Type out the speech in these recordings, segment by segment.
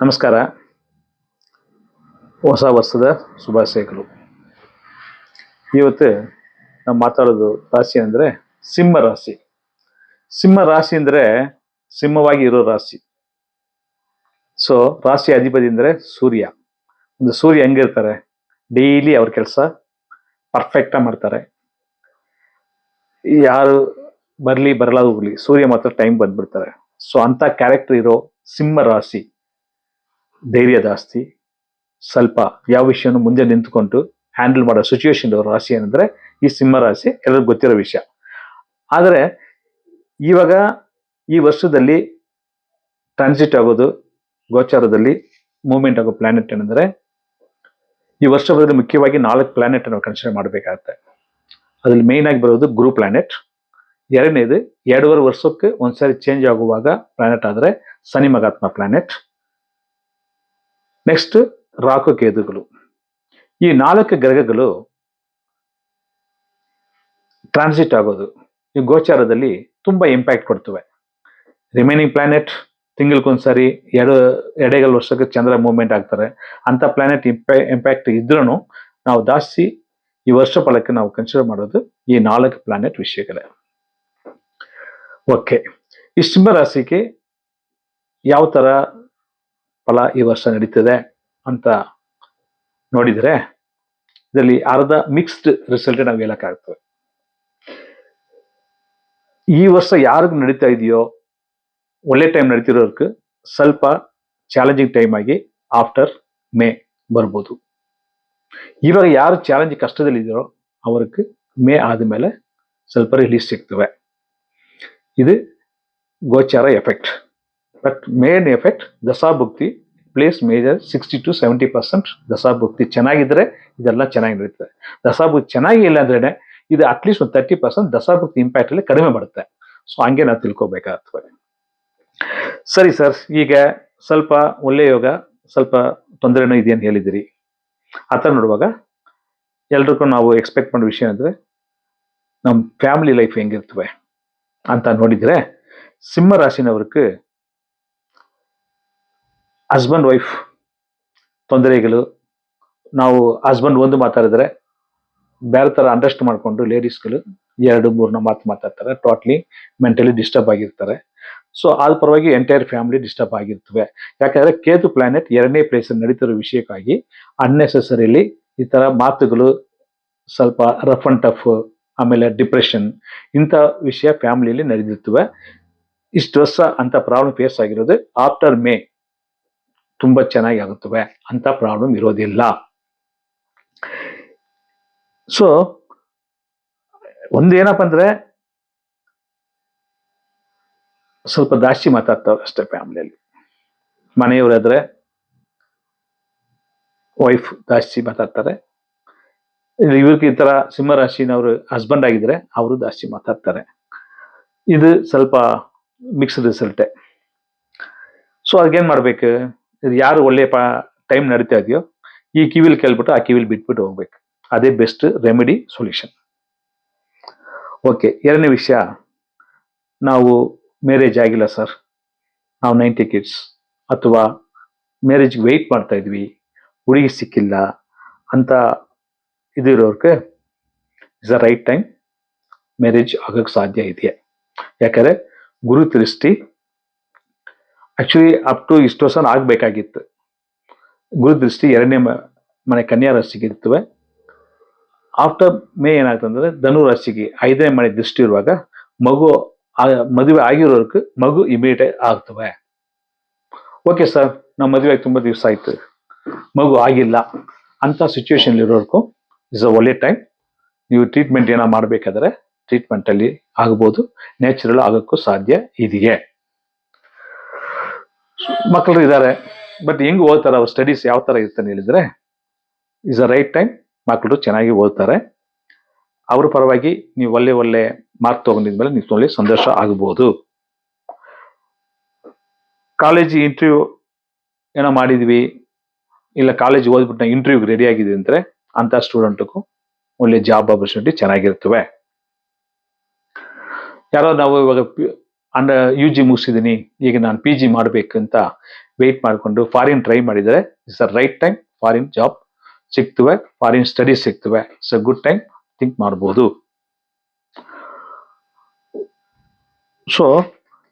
ನಮಸ್ಕಾರ. ಹೊಸ ವರ್ಷದ ಶುಭಾಶಯಗಳು. ಇವತ್ತು ನಾವು ಮಾತಾಡೋದು ರಾಶಿ ಅಂದರೆ ಸಿಂಹ ರಾಶಿ. ಸಿಂಹ ರಾಶಿ ಅಂದರೆ ಸಿಂಹವಾಗಿ ಇರೋ ರಾಶಿ. ಸೊ ರಾಶಿ ಅಧಿಪತಿ ಅಂದರೆ ಸೂರ್ಯ. ಒಂದು ಸೂರ್ಯ ಹೆಂಗಿರ್ತಾರೆ? ಡೈಲಿ ಅವ್ರ ಕೆಲಸ ಪರ್ಫೆಕ್ಟಾಗಿ ಮಾಡ್ತಾರೆ. ಯಾರು ಬರಲಿ ಬರಲಾದ ಸೂರ್ಯ ಮಾತ್ರ ಟೈಮ್ ಬಂದ್ಬಿಡ್ತಾರೆ. ಸೊ ಅಂಥ ಕ್ಯಾರೆಕ್ಟರ್ ಇರೋ ಸಿಂಹ ರಾಶಿ, ಧೈರ್ಯ ಜಾಸ್ತಿ, ಸ್ವಲ್ಪ ಯಾವ ವಿಷಯನೂ ಮುಂದೆ ನಿಂತ್ಕೊಂಡು ಹ್ಯಾಂಡಲ್ ಮಾಡೋ ಸಿಚುವೇಶನ್ ಇರೋ ರಾಶಿ ಏನಂದ್ರೆ ಈ ಸಿಂಹ ರಾಶಿ ಎಲ್ಲರಿಗೂ ಗೊತ್ತಿರೋ ವಿಷಯ. ಆದರೆ ಇವಾಗ ಈ ವರ್ಷದಲ್ಲಿ ಟ್ರಾನ್ಸಿಟ್ ಆಗೋದು, ಗೋಚಾರದಲ್ಲಿ ಮೂವ್ಮೆಂಟ್ ಆಗೋ ಪ್ಲಾನೆಟ್ ಏನಂದ್ರೆ ಈ ವರ್ಷದಲ್ಲಿ ಮುಖ್ಯವಾಗಿ ನಾಲ್ಕು ಪ್ಲಾನೆಟ್ ಅನ್ನು ಕನ್ಸಿಡರ್ ಮಾಡಬೇಕಾಗತ್ತೆ. ಅದ್ರಲ್ಲಿ ಮೇನ್ ಆಗಿ ಬರೋದು ಗುರು ಪ್ಲಾನೆಟ್ ಎರಡನೇದು, ಎರಡೂವರೆ ವರ್ಷಕ್ಕೆ ಒಂದ್ಸರಿ ಚೇಂಜ್ ಆಗುವಾಗ ಪ್ಲಾನೆಟ್ ಆದ್ರೆ ಸನಿ ಮಗಾತ್ಮ ಪ್ಲಾನೆಟ್ ನೆಕ್ಸ್ಟ್ ರಾಕು ಕೇದುಗಳು ಈ ನಾಲ್ಕು ಗ್ರಹಗಳು ಟ್ರಾನ್ಸಿಟ್ ಆಗೋದು. ಈ ಗೋಚಾರದಲ್ಲಿ ತುಂಬಾ ಇಂಪ್ಯಾಕ್ಟ್ ಕೊಡ್ತವೆ. ರಿಮೈನಿಂಗ್ ಪ್ಲಾನೆಟ್ ತಿಂಗಳಿಗೊಂದ್ಸರಿ ಎರಡು ಎಡೆಗಳ ವರ್ಷಕ್ಕೆ ಚಂದ್ರ ಮೂವ್ಮೆಂಟ್ ಆಗ್ತಾರೆ. ಅಂತ ಪ್ಲಾನೆಟ್ ಇಂಪ್ಯಾಕ್ಟ್ ಇದ್ರೂ ನಾವು ಜಾಸ್ತಿ ಈ ವರ್ಷ ಫಲಕ್ಕೆ ನಾವು ಕನ್ಸಿಡರ್ ಮಾಡೋದು ಈ ನಾಲ್ಕು ಪ್ಲಾನೆಟ್ ವಿಷಯಗಳೇ. ಓಕೆ. ಸಿಂಹ ರಾಶಿಗೆ ಯಾವ ತರ ಫಲ ಈ ವರ್ಷ ನಡೀತದೆ ಅಂತ ನೋಡಿದರೆ ಇದರಲ್ಲಿ ಅರ್ಧ ಮಿಕ್ಸ್ಡ್ ರಿಸಲ್ಟ್ ನಾವು ಹೇಳಕ್ಕಾಗ್ತದೆ ಈ ವರ್ಷ ಯಾರಿಗೂ ನಡೀತಾ ಇದೆಯೋ ಒಳ್ಳೆ ಟೈಮ್ ನಡೀತಿರೋರ್ಗೆ ಸ್ವಲ್ಪ ಚಾಲೆಂಜಿಂಗ್ ಟೈಮ್ ಆಗಿ ಆಫ್ಟರ್ ಮೇ ಬರ್ಬೋದು. ಇವಾಗ ಯಾರು ಚಾಲೆಂಜ್ ಕಷ್ಟದಲ್ಲಿದ್ದಾರೋ ಅವ್ರಿಗೆ ಮೇ ಆದಮೇಲೆ ಸ್ವಲ್ಪ ರಿಲೀಸ್ ಸಿಗ್ತವೆ. ಇದು ಗೋಚಾರ effect but main effect ದಶಾಭುಕ್ತಿ place major sixty to seventy percent ದಸಾಭುಕ್ತಿ ಚೆನ್ನಾಗಿದ್ರೆ ಇದೆಲ್ಲ ಚೆನ್ನಾಗಿ ನಡೀತದೆ. ದಸಾಭುಕ್ತಿ ಚೆನ್ನಾಗಿ ಇಲ್ಲ ಅಂದ್ರೆ ಇದು ಅಟ್ಲೀಸ್ಟ್ ಒಂದು ತರ್ಟಿ ಪರ್ಸೆಂಟ್ ದಶಾಭುಕ್ತಿ ಇಂಪ್ಯಾಕ್ಟ್ ಅಲ್ಲಿ ಕಡಿಮೆ ಮಾಡುತ್ತೆ. ಸೊ ಹಂಗೆ ನಾವು ತಿಳ್ಕೊಬೇಕಾಗ್ತದೆ. ಸರಿ ಸರ್ ಈಗ ಸ್ವಲ್ಪ ಒಳ್ಳೆ ಯೋಗ, ಸ್ವಲ್ಪ ತೊಂದರೆನೂ ಅಂತ ಹೇಳಿದಿರಿ. ಆ ಥರ ನೋಡುವಾಗ ಎಲ್ರಿಗೂ ನಾವು ಎಕ್ಸ್ಪೆಕ್ಟ್ ಮಾಡೋ ವಿಷಯ ಅಂದರೆ ನಮ್ಮ ಫ್ಯಾಮಿಲಿ ಲೈಫ್ ಹೆಂಗಿರ್ತವೆ. ಅಂತ ನೋಡಿದ್ರೆ ಸಿಂಹ ರಾಶಿನವ್ರಿಗೆ ಹಸ್ಬೆಂಡ್ ವೈಫ್ ತೊಂದರೆಗಳು. ನಾವು ಹಸ್ಬೆಂಡ್ ಒಂದು ಮಾತಾಡಿದ್ರೆ ಬೇರೆ ಥರ ಅಂಡರ್ಸ್ಟ್ ಮಾಡಿಕೊಂಡು ಲೇಡೀಸ್ಗಳು ಎರಡು ಮೂರನ್ನ ಮಾತು ಮಾತಾಡ್ತಾರೆ. ಟೋಟ್ಲಿ ಮೆಂಟಲಿ ಡಿಸ್ಟರ್ಬ್ ಆಗಿರ್ತಾರೆ. ಸೊ ಅದ್ರ ಪರವಾಗಿ ಎಂಟೈರ್ ಫ್ಯಾಮಿಲಿ ಡಿಸ್ಟರ್ಬ್ ಆಗಿರ್ತವೆ. ಯಾಕಂದ್ರೆ ಕೇತು ಪ್ಲಾನೆಟ್ ಎರಡನೇ ಪ್ಲೇಸಲ್ಲಿ ನಡೀತಿರೋ ವಿಷಯಕ್ಕಾಗಿ ಅನ್ನೆಸೆಸರಿಲಿ ಈ ತರ ಮಾತುಗಳು ಸ್ವಲ್ಪ ರಫ್ ಅಂಡ್ ಟಫ್ ಆಮೇಲೆ ಡಿಪ್ರೆಷನ್ ಇಂಥ ವಿಷಯ ಫ್ಯಾಮಿಲಿಯಲ್ಲಿ ನಡೆದಿರ್ತವೆ ಇಷ್ಟು ವರ್ಷ ಅಂತ ಪ್ರಾಬ್ಲಮ್ ಫೇಸ್ ಆಗಿರೋದು ಆಫ್ಟರ್ ಮೇ ತುಂಬಾ ಚೆನ್ನಾಗಿ ಆಗುತ್ತವೆ. ಅಂತ ಪ್ರಾಬ್ಲಮ್ ಇರೋದಿಲ್ಲ. ಸೊ ಒಂದೇನಪ್ಪ ಅಂದ್ರೆ ಸ್ವಲ್ಪ ಜಾಸ್ತಿ ಮಾತಾಡ್ತಾವ್ರೆ ಅಷ್ಟೇ ಫ್ಯಾಮಿಲಿಯಲ್ಲಿ ಮನೆಯವರಾದ್ರೆ ವೈಫ್ ಜಾಸ್ತಿ ಮಾತಾಡ್ತಾರೆ. ಇವ್ರಿಗೆ ಈ ತರ ಸಿಂಹ ರಾಶಿನವರು ಹಸ್ಬೆಂಡ್ ಆಗಿದ್ರೆ ಅವರು ಜಾಸ್ತಿ ಮಾತಾಡ್ತಾರೆ. ಇದು ಸ್ವಲ್ಪ ಮಿಕ್ಸ್ಡ್ ರಿಸಲ್ಟೆ ಸೊ ಅದಕ್ಕೇನ್ ಮಾಡ್ಬೇಕು? ಇದು ಯಾರು ಒಳ್ಳೆಯ ಪಾ ಟೈಮ್ ನಡೀತಾ ಇದೆಯೋ, ಈ ಕಿವಿಲ್ ಕೇಳ್ಬಿಟ್ಟು ಆ ಕಿವಿಲ್ ಬಿಟ್ಬಿಟ್ಟು ಹೋಗ್ಬೇಕು. ಅದೇ ಬೆಸ್ಟ್ ರೆಮಿಡಿ ಸೊಲ್ಯೂಷನ್ ಓಕೆ ಎರಡನೇ ವಿಷಯ. ನಾವು ಮ್ಯಾರೇಜ್ ಆಗಿಲ್ಲ ಸರ್ ನಾವು ನೈಂಟಿ ಕಿಡ್ಸ್ ಅಥವಾ ಮ್ಯಾರೇಜ್ಗೆ ವೆಯ್ಟ್ ಮಾಡ್ತಾ ಇದ್ವಿ. ಹುಡುಗಿ ಸಿಕ್ಕಿಲ್ಲ ಅಂತ ಇದಿರೋರ್ಗೆ is the right time marriage ಆಗಕ್ಕೆ ಸಾಧ್ಯ ಇದೆಯಾ? ಯಾಕಂದ್ರೆ ಗುರು ದೃಷ್ಟಿ ಆ್ಯಕ್ಚುಲಿ ಅಪ್ ಟು ಇಷ್ಟು ವರ್ಷ ಆಗ್ಬೇಕಾಗಿತ್ತು. ಗುರು ದೃಷ್ಟಿ ಎರಡನೇ ಮನೆ ಕನ್ಯಾ ರಾಶಿಗೆ ಇರ್ತವೆ. ಆಫ್ಟರ್ ಮೇ ಏನಾಗ್ತಂದ್ರೆ ಧನು ರಾಶಿಗೆ ಐದನೇ ಮನೆ ದೃಷ್ಟಿ ಇರುವಾಗ ಮಗು ಮದುವೆ ಆಗಿರೋರ್ಗೆ ಮಗು ಇಮಿಡಿಯೇಟ್ ಆಗ್ತವೆ. ಓಕೆ ಸರ್ ನಮ್ಮ ಮದುವೆ ಆಗಿ ತುಂಬಾ ದಿವಸ ಆಯ್ತು. ಮಗು ಆಗಿಲ್ಲ ಅಂತ ಸಿಚುವೇಶನ್ ಇರೋರ್ಗೂ ಇಸ್ ಅ ಒಳ್ಳೆ ಟೈಮ್ ನೀವು ಟ್ರೀಟ್ಮೆಂಟ್ ಏನೋ ಮಾಡಬೇಕಾದ್ರೆ ಟ್ರೀಟ್ಮೆಂಟ್ ಅಲ್ಲಿ ಆಗ್ಬೋದು. ನ್ಯಾಚುರಲ್ ಆಗೋಕ್ಕೂ ಸಾಧ್ಯ ಇದೆಯೇ? ಮಕ್ಕಳು ಇದ್ದಾರೆ. ಬಟ್ ಹೆಂಗ್ ಓದ್ತಾರೆ? ಅವ್ರ ಸ್ಟಡೀಸ್ ಯಾವ ತರ ಇರ್ತಾನೆ ಹೇಳಿದ್ರೆ ಇಸ್ ಅ ರೈಟ್ ಟೈಮ್ ಮಕ್ಕಳು ಚೆನ್ನಾಗಿ ಓದ್ತಾರೆ. ಅವ್ರ ಪರವಾಗಿ ನೀವು ಒಳ್ಳೆ ಒಳ್ಳೆ ಮಾರ್ಕ್ ತಗೊಂಡಿದ್ಮೇಲೆ ನೀವು ಒಳ್ಳೆ ಸಂತೋಷ ಆಗಬಹುದು ಕಾಲೇಜ್ ಇಂಟರ್ವ್ಯೂ ಏನೋ ಮಾಡಿದ್ವಿ. ಇಲ್ಲ ಕಾಲೇಜ್ ಓದ್ಬಿಟ್ಟು ಇಂಟರ್ವ್ಯೂಗೆ ರೆಡಿ ಆಗಿದೆ ಅಂದ್ರೆ ಅಂತ ಸ್ಟೂಡೆಂಟ್ಗೂ ಒಳ್ಳೆ ಜಾಬ್ ಆಪರ್ಚುನಿಟಿ ಚೆನ್ನಾಗಿರ್ತವೆ. ಯಾರೋ ನಾವು ಇವಾಗ ಅಂಡ್ ಯು ಜಿ ಮುಗಿಸಿದ್ದೀನಿ ಈಗ ನಾನು ಪಿ ಜಿ ಮಾಡಬೇಕಂತ ವೆಯ್ಟ್ ಮಾಡಿಕೊಂಡು ಫಾರಿನ್ ಟ್ರೈ ಮಾಡಿದರೆ it's a right time foreign job ಸಿಗ್ತವೆ ಫಾರಿನ್ ಸ್ಟಡೀಸ್ ಸಿಗ್ತವೆ it's a good time think ಮಾಡ್ಬೋದು. ಸೊ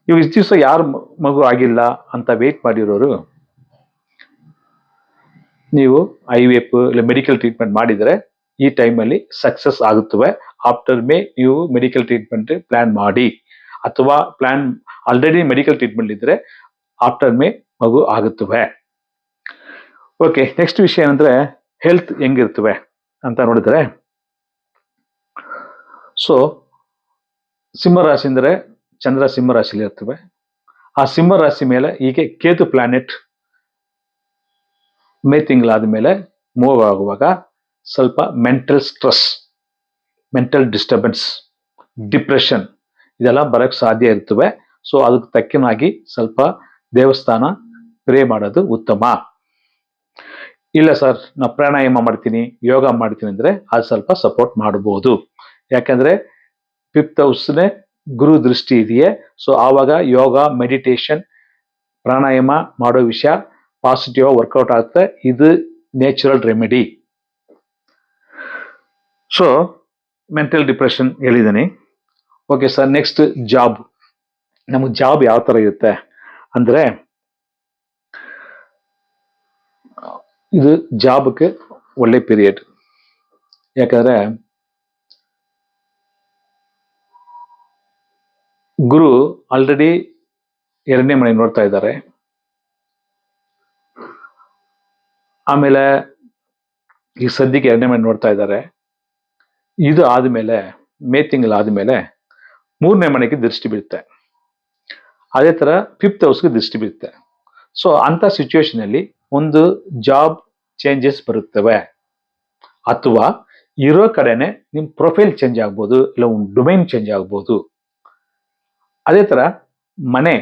ಇವಾಗ ಇಷ್ಟು ದಿವಸ ಯಾರು ಮಗು ಆಗಿಲ್ಲ ಅಂತ ವೆಯ್ಟ್ ಮಾಡಿರೋರು ನೀವು ಐ ವಿ ಎಫ್ ಇಲ್ಲ ಮೆಡಿಕಲ್ ಟ್ರೀಟ್ಮೆಂಟ್ ಮಾಡಿದರೆ ಈ ಟೈಮಲ್ಲಿ ಸಕ್ಸಸ್ ಆಗುತ್ತವೆ. ಆಫ್ಟರ್ ಮೇ ನೀವು ಮೆಡಿಕಲ್ ಟ್ರೀಟ್ಮೆಂಟ್ ಪ್ಲಾನ್ ಮಾಡಿ. ಅಥವಾ ಪ್ಲಾನ್ ಆಲ್ರೆಡಿ ಮೆಡಿಕಲ್ ಟ್ರೀಟ್ಮೆಂಟ್ ಇದ್ರೆ ಆಫ್ಟರ್ ಮೇ ಮಗು ಆಗುತ್ತವೆ. ಓಕೆ ನೆಕ್ಸ್ಟ್ ವಿಷಯ ಏನಂದ್ರೆ ಹೆಲ್ತ್ ಹೆಂಗಿರ್ತವೆ ಅಂತ ನೋಡಿದರೆ. ಸೊ ಸಿಂಹರಾಶಿ ಅಂದರೆ ಚಂದ್ರ ಸಿಂಹ ರಾಶಿಯಲ್ಲಿ ಇರ್ತವೆ ಆ ಸಿಂಹರಾಶಿ ಮೇಲೆ ಹೀಗೆ ಕೇತು ಪ್ಲಾನೆಟ್ ಮೇ ತಿಂಗಳಾದ ಮೇಲೆ ಮೂವ್ ಆಗುವಾಗ ಸ್ವಲ್ಪ mental stress mental disturbance depression ಇದೆಲ್ಲ ಬರೋಕ್ಕೆ ಸಾಧ್ಯ ಇರ್ತವೆ. ಸೊ ಅದಕ್ಕೆ ತಕ್ಕನಾಗಿ ಸ್ವಲ್ಪ ದೇವಸ್ಥಾನ ಪ್ರೇ ಮಾಡೋದು ಉತ್ತಮ. ಇಲ್ಲ ಸರ್ ನಾ ಪ್ರಾಣಾಯಾಮ ಮಾಡ್ತೀನಿ ಯೋಗ ಮಾಡ್ತೀನಿ ಅಂದರೆ ಅದು ಸ್ವಲ್ಪ ಸಪೋರ್ಟ್ ಮಾಡ್ಬೋದು. ಯಾಕೆಂದರೆ ಫಿಫ್ತ್ ಹೌಸ್ನೇ ಗುರು ದೃಷ್ಟಿ ಇದೆಯೇ. ಸೊ ಆವಾಗ ಯೋಗ ಮೆಡಿಟೇಷನ್ ಪ್ರಾಣಾಯಾಮ ಮಾಡೋ ವಿಷಯ ಪಾಸಿಟಿವ್ ವರ್ಕೌಟ್ ಆಗುತ್ತೆ ಇದು natural remedy so mental depression ಹೇಳಿದ್ದೀನಿ ಓಕೆ ಸರ್ ನೆಕ್ಸ್ಟ್ ಜಾಬ್ ನಮಗೆ ಜಾಬ್ ಯಾವ ಥರ ಇರುತ್ತೆ ಅಂದರೆ ಇದು ಜಾಬ್ಗೆ ಒಳ್ಳೆ ಪೀರಿಯಡ್ ಯಾಕಂದ್ರೆ ಗುರು ಆಲ್ರೆಡಿ ಎರಡನೇ ಮನೆ ನೋಡ್ತಾ ಇದ್ದಾರೆ ಆಮೇಲೆ ಈ ಸದ್ಯಕ್ಕೆ ಎರಡನೇ ಮನೆ ನೋಡ್ತಾ ಇದ್ದಾರೆ. ಇದು ಆದಮೇಲೆ, ಮೇ ತಿಂಗಳು ಆದಮೇಲೆ ಮೂರನೇ ಮನೆಗೆ ದೃಷ್ಟಿ ಬೀಳುತ್ತೆ. ಅದೇ ಥರ ಫಿಫ್ತ್ ಹೌಸ್ಗೆ ದೃಷ್ಟಿ ಬೀಳುತ್ತೆ. ಸೊ ಅಂಥ ಸಿಚುವೇಶನ್ ಅಲ್ಲಿ ಒಂದು ಜಾಬ್ ಚೇಂಜಸ್ ಬರುತ್ತವೆ. ಅಥವಾ ಇರೋ ಕಡೆನೆ ನಿಮ್ಮ ಪ್ರೊಫೈಲ್ ಚೇಂಜ್ ಆಗ್ಬೋದು, ಇಲ್ಲ ಒಂದು ಡೊಮೈನ್ ಚೇಂಜ್ ಆಗ್ಬೋದು. ಅದೇ ಥರ ಮನೆ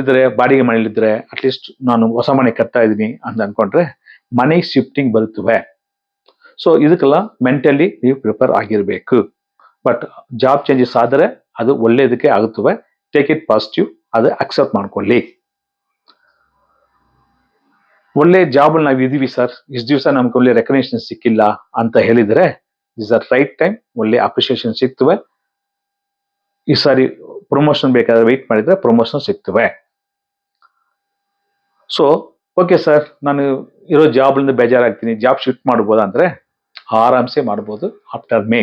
ಇದ್ರೆ ಬಾಡಿಗೆ ಮನೇಲಿದ್ರೆ ಅಟ್ಲೀಸ್ಟ್ ನಾನು ಹೊಸ ಮನೆ ಕಟ್ತಾ ಇದ್ದೀನಿ ಅಂತ ಅನ್ಕೊಂಡ್ರೆ ಮನೆ ಶಿಫ್ಟಿಂಗ್ ಬರುತ್ತವೆ. ಸೊ ಇದಕ್ಕೆಲ್ಲ ಮೆಂಟಲಿ ನೀವು ಪ್ರಿಪೇರ್ ಆಗಿರಬೇಕು. ಬಟ್ ಜಾಬ್ ಚೇಂಜಸ್ ಆದರೆ ಅದು ಒಳ್ಳೆಯದಕ್ಕೆ ಆಗುತ್ತವೆ. ಟೇಕ್ ಇಟ್ ಪಾಸಿಟಿವ್ ಅದು ಅಕ್ಸೆಪ್ಟ್ ಮಾಡ್ಕೊಳ್ಳಿ. ಒಳ್ಳೆ ಜಾಬ್ ನಾವು ಇದೀವಿ ಸರ್ ಇಷ್ಟು ದಿವಸ ನಮ್ಗೆ ಒಳ್ಳೆ ರೆಕಗ್ನೇಷನ್ ಸಿಕ್ಕಿಲ್ಲ ಅಂತ ಹೇಳಿದ್ರೆ ಇಸ್ ಅ ರೈಟ್ ಟೈಮ್ ಒಳ್ಳೆ ಅಪ್ರಿಷಿಯೇಷನ್ ಸಿಗ್ತವೆ ಈ ಸಾರಿ ಪ್ರಮೋಷನ್ ಬೇಕಾದ್ರೆ ವೆಯ್ಟ್ ಮಾಡಿದ್ರೆ ಪ್ರಮೋಷನ್ ಸಿಗ್ತವೆ ಸೊ ಓಕೆ ಸರ್ ನಾನು ಇರೋ ಜಾಬ್ಲಿಂದ ಬೇಜಾರಾಗ್ತೀನಿ. ಜಾಬ್ ಶಿಫ್ಟ್ ಮಾಡ್ಬೋದಾ ಅಂದ್ರೆ ಆರಾಮ್ಸೆ ಮಾಡ್ಬೋದು. ಆಫ್ಟರ್ ಮೇ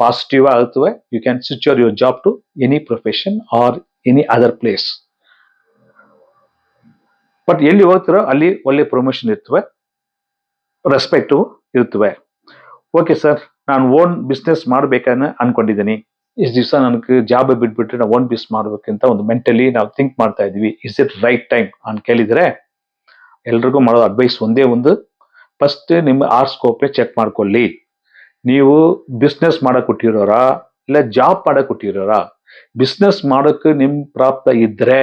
ಪಾಸಿಟಿವ್ ಆಗುತ್ತವೆ. You can switch your job to any profession or any other place but ಎಲ್ಲಿ ಹೋಗ್ತಿರೋ ಅಲ್ಲಿ ಒಳ್ಳೆ ಪ್ರಮೋಷನ್ ಇರ್ತವೆ. ರೆಸ್ಪೆಕ್ಟು ಇರ್ತವೆ. ಓಕೆ ಸರ್ ನಾನು ಓನ್ ಬಿಸ್ನೆಸ್ ಮಾಡ್ಬೇಕನ್ನ ಅನ್ಕೊಂಡಿದ್ದೀನಿ. ಇಷ್ಟು ದಿವಸ ನನಗೆ ಜಾಬ್ ಬಿಟ್ಬಿಟ್ರೆ ನಾವು ಓನ್ ಬಿಸ್ ಮಾಡ್ಬೇಕಂತ ಒಂದು ಮೆಂಟಲಿ ನಾವು ಥಿಂಕ್ ಮಾಡ್ತಾ ಇದೀವಿ ಇಸ್ ಇಟ್ ರೈಟ್ ಟೈಮ್ ಅಂತ ಕೇಳಿದ್ರೆ ಎಲ್ರಿಗೂ ಮಾಡೋ ಅಡ್ವೈಸ್ ಒಂದೇ ಒಂದು. ಫಸ್ಟ್ ನಿಮ್ಮ ಆರ್ ಚೆಕ್ ಮಾಡ್ಕೊಳ್ಳಿ. ನೀವು ಬಿಸ್ನೆಸ್ ಮಾಡಕ್ ಕೊಟ್ಟಿರೋರಾ ಇಲ್ಲ ಜಾಬ್ ಮಾಡಕ್ ಕೊಟ್ಟಿರೋರಾ ಬಿಸ್ನೆಸ್ ಮಾಡೋಕ್ಕೆ ನಿಮ್ಮ ಪ್ರಾಪ್ತ ಇದ್ರೆ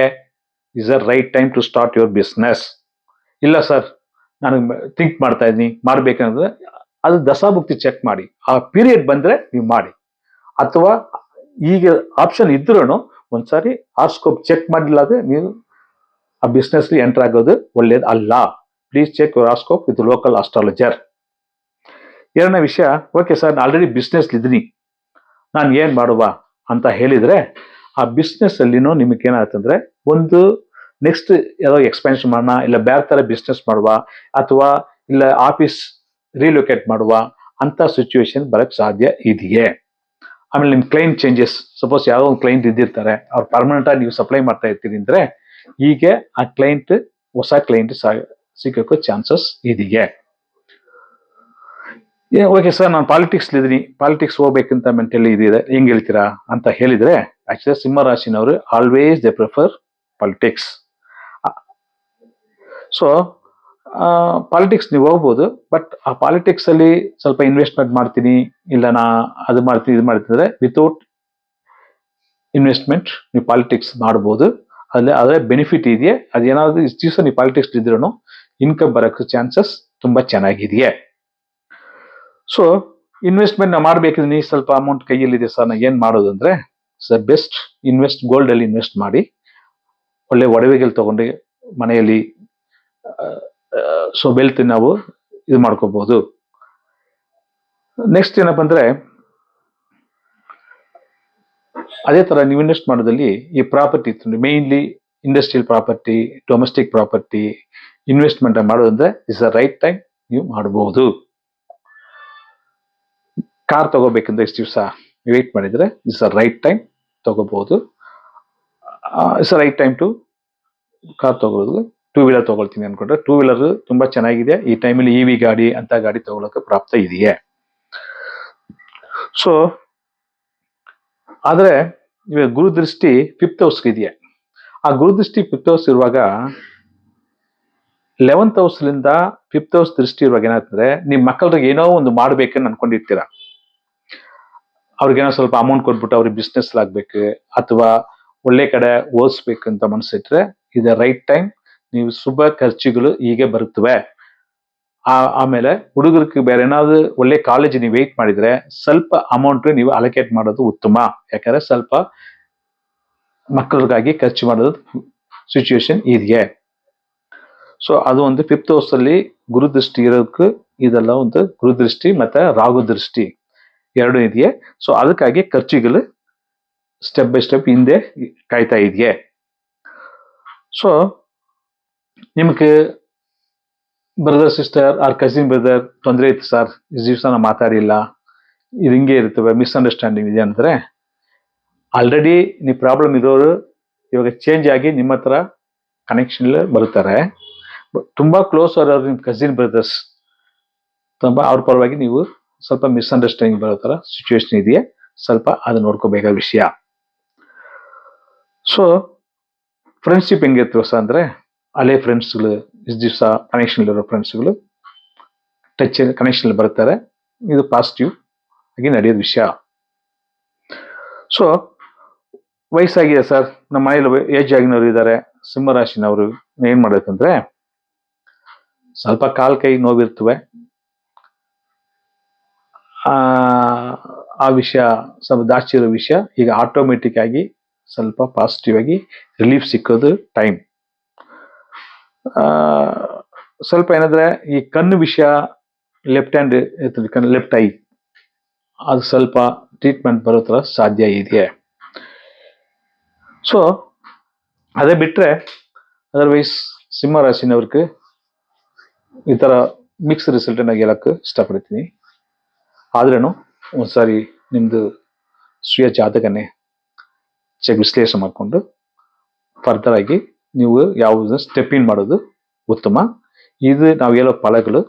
is a right time to start your business ಇಲ್ಲ ಸರ್ ನಾನು ಥಿಂಕ್ ಮಾಡ್ತಾ ಇದ್ದೀನಿ, ಮಾಡ್ಬೇಕಂದ್ರೆ ಅದು ದಶಾಭುಕ್ತಿ ಚೆಕ್ ಮಾಡಿ. ಆ ಪೀರಿಯಡ್ ಬಂದ್ರೆ ನೀವು ಮಾಡಿ. ಅಥವಾ ಈಗ ಆಪ್ಷನ್ ಇದ್ರೂ ಒಂದ್ಸಾರಿ ಆರ್ಸ್ಕೋಪ್ ಚೆಕ್ ಮಾಡಿಲ್ಲ ಅಂದ್ರೆ ನೀವು ಆ ಬಿಸ್ನೆಸ್ ಎಂಟರ್ ಆಗೋದು ಒಳ್ಳೇದು ಅಲ್ಲ. Please check your horoscope with local astrologer ಎರಡನೇ ವಿಷಯ ಓಕೆ ಸರ್ ನಾನು ಆಲ್ರೆಡಿ ಬಿಸ್ನೆಸ್ ಇದ್ದೀನಿ. ನಾನು ಏನು ಮಾಡುವ ಅಂತ ಹೇಳಿದ್ರೆ, ಆ ಬಿಸ್ನೆಸ್ ಅಲ್ಲಿನೂ ನಿಮಗೆ ಏನಾಗುತ್ತಂದ್ರೆ ಒಂದು ನೆಕ್ಸ್ಟ್ ಯಾವುದೋ ಎಕ್ಸ್ಪೆನ್ಷನ್ ಮಾಡೋಣ, ಇಲ್ಲ ಬೇರೆ ಥರ ಬಿಸ್ನೆಸ್ ಮಾಡುವ, ಅಥವಾ ಇಲ್ಲ ಆಫೀಸ್ ರೀಲೊಕೇಟ್ ಮಾಡುವ, ಅಂತ ಸಿಚುವೇಶನ್ ಬರಕ್ ಸಾಧ್ಯ ಇದೆಯೇ? ಆಮೇಲೆ ನಿಮ್ಮ ಕ್ಲೈಂಟ್ ಚೇಂಜಸ್ ಸಪೋಸ್ ಯಾವುದೋ ಒಂದು ಕ್ಲೈಂಟ್ ಇದ್ದಿರ್ತಾರೆ, ಅವ್ರು ಪರ್ಮನೆಂಟ್ ಆಗಿ ನೀವು ಸಪ್ಲೈ ಮಾಡ್ತಾ ಇರ್ತೀರಿ ಅಂದ್ರೆ ಹೀಗೆ ಆ ಕ್ಲೈಂಟ್ ಹೊಸ ಕ್ಲೈಂಟ್ ಸಿಗೋಕ್ಕೂ ಚಾನ್ಸಸ್ ಇದೆಯೇ ಓಕೆ ಸರ್ ನಾನು ಪಾಲಿಟಿಕ್ಸ್ ಇದ್ದೀನಿ. ಪಾಲಿಟಿಕ್ಸ್ ಹೋಗ್ಬೇಕಂತ ಮೆಂಟಲಿ ಇದಿದೆ. ಹೆಂಗ್ ಹೇಳ್ತೀರಾ ಅಂತ ಹೇಳಿದ್ರೆ actually ಸಿಂಹರಾಶಿನವರು always they prefer politics so politics ನೀವು ಹೋಗ್ಬೋದು ಬಟ್ ಆ ಪಾಲಿಟಿಕ್ಸ್ ಅಲ್ಲಿ ಸ್ವಲ್ಪ ಇನ್ವೆಸ್ಟ್ಮೆಂಟ್ ಮಾಡ್ತೀನಿ, ಇಲ್ಲ ನಾ ಅದು ಮಾಡ್ತೀನಿ, ಇದು ಮಾಡ್ತಿದ್ರೆ ವಿತೌಟ್ ಇನ್ವೆಸ್ಟ್ಮೆಂಟ್ ನೀವು ಪಾಲಿಟಿಕ್ಸ್ ಮಾಡ್ಬೋದು. ಅಲ್ಲೇ ಅದೇ ಬೆನಿಫಿಟ್ ಇದೆಯೇ? ಅದೇನಾದ್ರೂ ಇಷ್ಟು ದಿವಸ ನೀವು ಪಾಲಿಟಿಕ್ಸ್ ಇದ್ರೂ ಇನ್ಕಮ್ ಬರೋಕ್ಕೆ ಚಾನ್ಸಸ್ ತುಂಬಾ ಚೆನ್ನಾಗಿದೆಯೇ? ಸೊ ಇನ್ವೆಸ್ಟ್ಮೆಂಟ್ ನಾವು ಮಾಡ್ಬೇಕಿದ್ರೆ ಸ್ವಲ್ಪ ಅಮೌಂಟ್ ಕೈಯಲ್ಲಿದೆ ಸರ್ ನಾ ಏನ್ ಮಾಡೋದು ಅಂದ್ರೆ ದ ಬೆಸ್ಟ್ ಇನ್ವೆಸ್ಟ್ ಗೋಲ್ಡ್ ಅಲ್ಲಿ ಇನ್ವೆಸ್ಟ್ ಮಾಡಿ, ಒಳ್ಳೆ ಒಡವೆಗಳು ತಗೊಂಡು ಮನೆಯಲ್ಲಿ ಸೊ ವೆಲ್ತ್ ನಾವು ಇದು ಮಾಡ್ಕೋಬಹುದು ನೆಕ್ಸ್ಟ್ ಏನಪ್ಪ ಅಂದ್ರೆ ಅದೇ ತರ ನೀವು ಇನ್ವೆಸ್ಟ್ ಮಾಡೋದಲ್ಲಿ ಈ property mainly industrial property domestic property investment ಮಾಡೋದಂದ್ರೆ ಇಸ್ ಅ ರೈಟ್ ಟೈಮ್ ನೀವು ಮಾಡಬಹುದು ಕಾರ್ ತಗೋಬೇಕಂದ್ರೆ ಇಷ್ಟು ದಿವಸ ವೇಟ್ ಮಾಡಿದ್ರೆ ಇಸ್ ಅ ರೈಟ್ ಟೈಮ್ ತಗೋಬಹುದು it's right time to car ತಗೊಳ್ಳೋದು ಟೂ ವೀಲರ್ ತಗೊಳ್ತೀನಿ ಅನ್ಕೊಂಡ್ರೆ ಟೂ ವೀಲರ್ ತುಂಬಾ ಚೆನ್ನಾಗಿದೆ. ಈ ಟೈಮಲ್ಲಿ ಇ ವಿ ಗಾಡಿ ಅಂತ ಗಾಡಿ ತಗೊಳಕ್ಕೆ ಪ್ರಾಪ್ತ ಇದೆಯೇ. ಸೊ ಆದ್ರೆ, ಇವಾಗ ಗುರುದೃಷ್ಟಿ ಫಿಫ್ತ್ ಹೌಸ್ ಇದೆಯಾ? ಆ ಗುರುದೃಷ್ಟಿ ಫಿಫ್ತ್ ಹೌಸ್ ಇರುವಾಗ ಲೆವೆಂತ್ ಹೌಸ್ಲಿಂದ ಫಿಫ್ತ್ ಹೌಸ್ ದೃಷ್ಟಿ ಇರುವಾಗ ಏನಾಗ್ತದೆ ನಿಮ್ಮ ಮಕ್ಕಳಿಗೆ ಏನೋ ಒಂದು ಮಾಡ್ಬೇಕன்னு ಅನ್ಕೊಂಡಿರ್ತೀರ? ಅವ್ರಿಗೇನೋ ಸ್ವಲ್ಪ ಅಮೌಂಟ್ ಕೊಟ್ಬಿಟ್ಟು ಅವ್ರಿಗೆ ಬಿಸ್ನೆಸ್ ಆಗ್ಬೇಕು, ಅಥವಾ ಒಳ್ಳೆ ಕಡೆ ಓದಿಸ್ಬೇಕು ಅಂತ ಮನಸ್ಸಿಟ್ರೆ, ಇದು ರೈಟ್ ಟೈಮ್ ನೀವು ಶುಭ ಖರ್ಚುಗಳು ಹೀಗೆ ಬರುತ್ತವೆ. ಆಮೇಲೆ ಹುಡುಗರಿಗೆ ಬೇರೆ ಏನಾದ್ರು ಒಳ್ಳೆ ಕಾಲೇಜ್ ನೀವು ವೆಯ್ಟ್ ಮಾಡಿದ್ರೆ ಸ್ವಲ್ಪ ಅಮೌಂಟ್ ನೀವು ಅಲೋಕೇಟ್ ಮಾಡೋದು ಉತ್ತಮ. ಯಾಕಂದ್ರೆ ಸ್ವಲ್ಪ ಮಕ್ಕಳಿಗಾಗಿ ಖರ್ಚು ಮಾಡೋದು ಸಿಚುವೇಶನ್ ಇದೆಯೇ. ಸೊ ಅದು ಒಂದು ಫಿಫ್ತ್ ಹೌಸ್ ಅಲ್ಲಿ ಗುರುದೃಷ್ಟಿ ಇರೋದಕ್ಕೂ ಇದೆಲ್ಲ ಒಂದು ಗುರುದೃಷ್ಟಿ ಮತ್ತೆ ರಾಗು ದೃಷ್ಟಿ ಎರಡು ಇದೆಯೇ. ಸೊ ಅದಕ್ಕಾಗಿ ಖರ್ಚುಗಳು ಸ್ಟೆಪ್ ಬೈ ಸ್ಟೆಪ್ ಹಿಂದೆ ಕಾಯ್ತಾ ಇದೆಯೇ. ಸೊ ನಿಮ್ಗೆ brother sister or cousin brother ತೊಂದರೆ ಇತ್ತು ಸರ್ ಇಸ್ ದಿವಸ ನಾವು ಮಾತಾಡಿಲ್ಲ. ಇದು ಹಿಂಗೆ ಇರ್ತವೆ ಮಿಸ್ಅಂಡರ್ಸ್ಟ್ಯಾಂಡಿಂಗ್ ಇದೆ ಅಂದರೆ. ಆಲ್ರೆಡಿ ನೀವು ಪ್ರಾಬ್ಲಮ್ ಇರೋರು ಇವಾಗ ಚೇಂಜ್ ಆಗಿ ನಿಮ್ಮ ಹತ್ರ ಕನೆಕ್ಷನ್ ಬರುತ್ತಾರೆ. ತುಂಬ ತುಂಬಾ ಕ್ಲೋಸ್ ಅವರವ್ರು ನಿಮ್ಮ ಕಸಿನ್ ಬ್ರದರ್ಸ್ ತುಂಬ ಅವ್ರ ಪರವಾಗಿ ನೀವು ಸ್ವಲ್ಪ ಮಿಸ್ಅಂಡರ್ಸ್ಟ್ಯಾಂಡಿಂಗ್ ಬರೋ ಥರ ಸಿಚುವೇಶನ್ ಇದೆಯಾ. ಸ್ವಲ್ಪ ಅದು ನೋಡ್ಕೋಬೇಕಾದ ವಿಷಯ. ಸೊ ಫ್ರೆಂಡ್ಶಿಪ್ ಹೆಂಗಿರ್ತವೆ ಸರ್ ಅಂದರೆ, ಹಳೆ ಫ್ರೆಂಡ್ಸ್ಗಳು ಇಷ್ಟು ದಿವಸ ಕನೆಕ್ಷನ್ ಇರೋ ಫ್ರೆಂಡ್ಸ್ಗಳು ಟಚ್ ಕನೆಕ್ಷನ್ ಬರ್ತಾರೆ. ಇದು ಪಾಸಿಟಿವ್ ಆಗಿ ನಡೆಯೋದು ವಿಷಯ. ಸೊ ವಯಸ್ಸಾಗಿದೆ ಸರ್ ನಮ್ಮ ಮನೇಲಿ ಏಜ್ ಆಗಿನವರು ಇದ್ದಾರೆ. ಸಿಂಹರಾಶಿನವರು. ಏನ್ ಮಾಡ್ಬೇಕಂದ್ರೆ, ಸ್ವಲ್ಪ ಕಾಲ್ ಕೈ ನೋವಿರ್ತವೆ. ಆ ವಿಷಯ ಸ್ವಲ್ಪ ದಾಚಿರೋ ವಿಷಯ, ಈಗ ಆಟೋಮೆಟಿಕ್ ಆಗಿ ಸ್ವಲ್ಪ ಪಾಸಿಟಿವ್ ಆಗಿ ರಿಲೀಫ್ ಸಿಕ್ಕೋದು ಟೈಮ್ ಸ್ವಲ್ಪ ಏನಂದ್ರೆ ಈ ಕಣ್ಣು ವಿಷಯ ಲೆಫ್ಟ್ ಹ್ಯಾಂಡ್ ಇರ್ತದೆ, ಕಣ್ಣು ಲೆಫ್ಟ್ ಐ ಅದು ಸ್ವಲ್ಪ ಟ್ರೀಟ್ಮೆಂಟ್ ಬರೋ ಥರ ಸಾಧ್ಯ ಇದೆ. ಸೊ ಅದೇ ಬಿಟ್ರೆ ಅದರ್ವೈಸ್ ಸಿಂಹ ರಾಶಿನವ್ರಿಗೆ ಈ ಥರ ಮಿಕ್ಸ್ ರಿಸಲ್ಟ್ ಅನ್ನ ಹೇಳಕ್ಕೆ ಇಷ್ಟಪಡ್ತೀನಿ. ಆದ್ರೂ ಒಂದ್ಸಾರಿ ನಿಮ್ದು ಸ್ವೀಯ ಜಾತಕನೇ ಚೆಕ್ ವಿಶ್ಲೇಷಣೆ ಮಾಡಿಕೊಂಡು ಫರ್ದರ್ ಆಗಿ ನೀವು ಯಾವುದು ಸ್ಟೆಪ್ ಇನ್ ಮಾಡೋದು ಉತ್ತಮ. ಇದು ನಾವು ಹೇಳೋ ಫಲಗಳು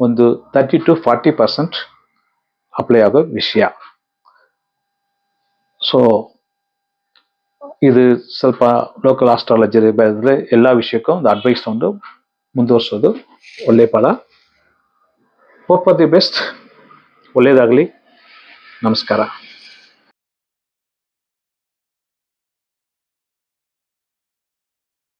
ಒಂದು thirty to forty percent apply ಆಗೋ ವಿಷಯ. ಸೊ ಇದು ಸ್ವಲ್ಪ ಲೋಕಲ್ ಆಸ್ಟ್ರಾಲಜಿ ಬೆಳೆದ್ರೆ ಎಲ್ಲ ವಿಷಯಕ್ಕೂ ಒಂದು ಅಡ್ವೈಸ್ ತಗೊಂಡು ಮುಂದುವರ್ಸೋದು ಒಳ್ಳೆ ಫಲ. ಹೋಪ್ ದಿ ಬೆಸ್ಟ್ ಒಳ್ಳೇದಾಗಲಿ. ನಮಸ್ಕಾರ.